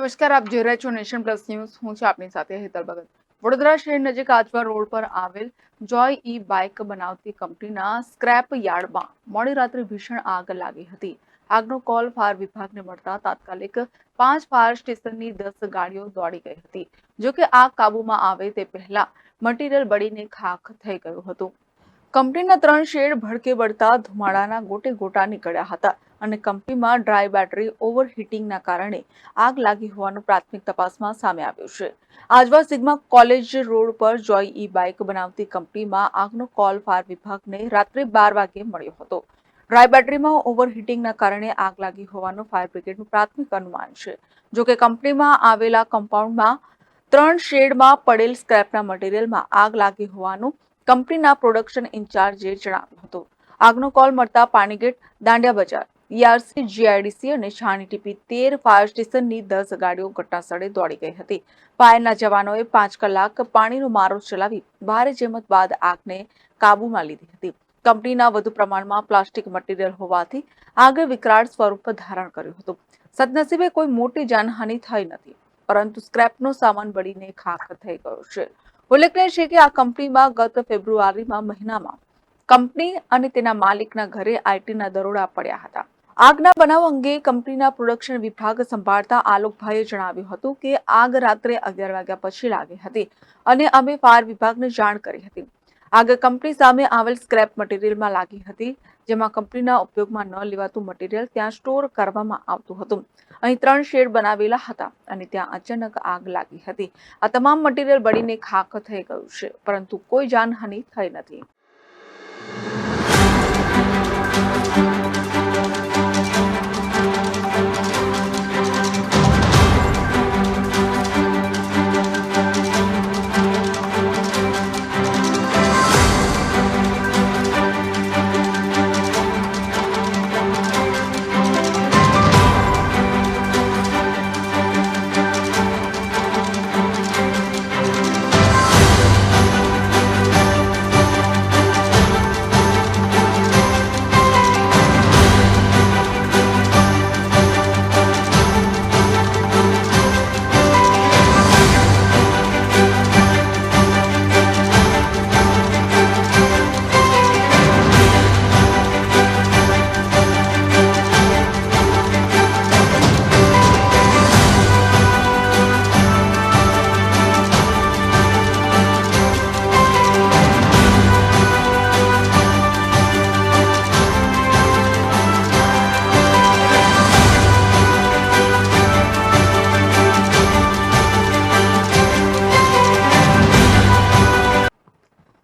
નમસ્કાર, આપ જોઈ રહ્યા છો નેશન પ્લસ ન્યૂઝ. હું છું આપની સાથે હેતલ ભગત. વડોદરા શહેર નજીક આજવા રોડ પર આવેલ જોય ઈ બાઇક બનાવતી કંપનીના સ્ક્રેપ યાર્ડમાં મોડી રાત્રે ભીષણ આગ લાગી હતી. આગનો કોલ ફાયર વિભાગને મળતા તાત્કાલિક પાંચ ફાયર સ્ટેશનની દસ ગાડીઓ દોડી ગઈ હતી. જોકે આગ કાબૂમાં આવે તે પહેલા મટીરીયલ બળીને ખાખ થઈ ગયું હતું. કંપનીના ત્રણ શેડ ભડકે બળતા ધુમાડાના ગોટે ગોટા નીકળ્યા હતા. અને કંપનીમાં ડ્રાય બેટરી ઓવરહીટિંગના કારણે આગ લાગી હોવાનું પ્રાથમિક તપાસમાં સામે આવ્યું છે. આજવા સિગ્મા કોલેજ રોડ પર જોય ઈ બાઇક બનાવતી કંપનીમાં આગનો કોલ ફાયર વિભાગને રાત્રે બાર વાગે મળ્યો હતો. ડ્રાય બેટરીમાં ઓવરહીટિંગના કારણે આગ લાગી હોવાનું ફાયર બ્રિગેડનું પ્રાથમિક અનુમાન છે. જોકે કંપનીમાં આવેલા કમ્પાઉન્ડમાં ત્રણ શેડમાં પડેલ સ્ક્રેપના મટીરિયલમાં આગ લાગી હોવાનું કંપનીના પ્રોડક્શન ઇન્ચાર્જે જણાવ્યું હતું. આગનો કોલ મળતા પાણીગેટ દાંડિયા બજાર ઈઆરસી જીઆઈડીસી અને છાણી ટીપી તેર ફાયર સ્ટેશનની દસ ગાડીઓ ઘટનાસ્થળે દોડી ગઈ હતી. ફાયરના જવાનોએ પાંચ કલાક પાણીનો મારો ચલાવી ભારે જેમત બાદ આગને કાબૂમાં લીધી હતી. કંપનીના વધુ પ્રમાણમાં પ્લાસ્ટિક મટીરિયલ હોવાથી આગે વિકરાળ સ્વરૂપ ધારણ કર્યું હતું. સદનસીબે કોઈ મોટી જાનહાનિ થઈ નથી, પરંતુ સ્ક્રેપનો સામાન બળીને ખાખ થઈ ગયો છે. ઉલ્લેખનીય છે કે આ કંપનીમાં ગત ફેબ્રુઆરીમાં મહિનામાં કંપની અને તેના માલિકના ઘરે આઈટીના દરોડા પડ્યા હતા. આગના બનાવ અંગે કંપનીના પ્રોડક્શન વિભાગ સંભાળતા આલોકભાઈએ જણાવ્યું હતું કે આગ રાત્રે અગિયાર વાગ્યા પછી લાગી હતી અને અમે ફાયર વિભાગને જાણ કરી હતી. આગ કંપની સામે આવેલ સ્ક્રેપ મટીરિયલમાં લાગી હતી, જેમાં કંપનીના ઉપયોગમાં ન લેવાતું મટીરિયલ ત્યાં સ્ટોર કરવામાં આવતું હતું. અહીં ત્રણ શેડ બનાવેલા હતા અને ત્યાં અચાનક આગ લાગી હતી. આ તમામ મટીરિયલ બળીને ખાખ થઈ ગયું છે, પરંતુ કોઈ જાનહાનિ થઈ નથી.